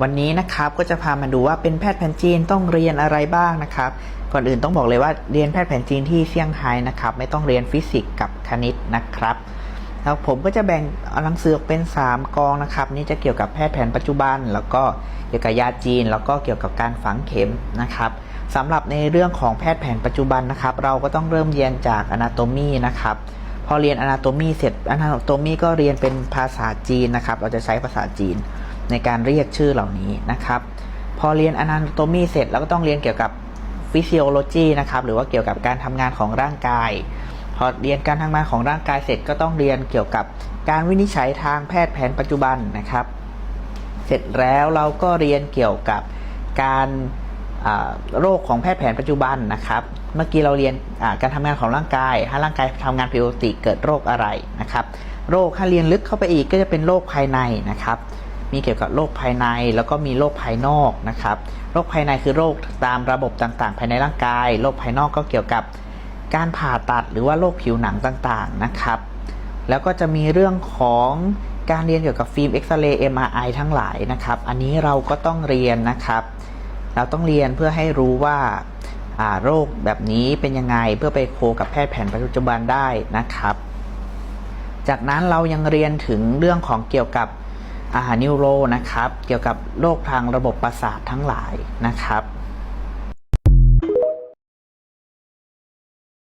วันนี้นะครับก็จะพามาดูว่าเป็นแพทย์แผนจีนต้องเรียนอะไรบ้างนะครับ ก่อนอื่นต้องบอกเลยว่าเรียนแพทย์แผนจีนที่เซี่ยงไฮ้นะครับไม่ต้องเรียนฟิสิกส์กับคณิตนะครับแล้วผมก็จะแบ่งหนังสือออกเป็น 3 กองนะครับ นี่จะเกี่ยวกับแพทย์แผนปัจจุบัน แล้วก็เกี่ยวกับยาจีน แล้วก็เกี่ยวกับการฝังเข็มนะครับสำหรับในเรื่องของแพทย์แผนปัจจุบันนะครับ เราก็ต้องเริ่มเรียนจาก anatomy นะครับพอเรียน anatomy เสร็จ anatomy ก็เรียนเป็นภาษาจีนนะครับ เราจะใช้ภาษาจีน ในการเรียกชื่อเหล่านี้นะครับ พอเรียน anatomy เสร็จเราก็ต้องเรียนเกี่ยวกับ physiology นะครับหรือว่าเกี่ยวกับการทำงานของร่างกาย พอเรียนการทำงานของร่างกายเสร็จก็ต้องเรียนเกี่ยวกับการวินิจฉัยทางแพทย์แผนปัจจุบันนะครับ เสร็จแล้วเราก็เรียนเกี่ยวกับการโรคของแพทย์แผนปัจจุบันนะครับ เมื่อกี้เราเรียนการทำงานของร่างกายถ้าร่างกายทำงานผิดปกติเกิดโรคอะไรนะครับ โรคถ้าเรียนลึกเข้าไปอีกก็จะเป็นโรคภายในนะครับ มีเกี่ยวกับโรคภายในแล้วก็มีโรคภายนอกนะครับโรคภายในคือโรคตามระบบต่างๆ ภายในร่างกายโรคภายนอกก็เกี่ยวกับการผ่าตัดหรือว่าโรคผิวหนังต่างๆนะครับ แล้วก็จะมีเรื่องของการเรียนเกี่ยวกับฟิล์มเอ็กซเรย์ MRI ทั้งหลายนะครับ อันนี้เราก็ต้องเรียนนะครับ เราต้องเรียนเพื่อให้รู้ว่าโรคแบบนี้เป็นยังไงเพื่อไปโคกับแพทย์แผนปัจจุบันได้นะครับ จากนั้นเรายังเรียนถึงเรื่องของเกี่ยวกับ นิวโรนะครับ เกี่ยวกับโรคทางระบบประสาททั้งหลายนะครับ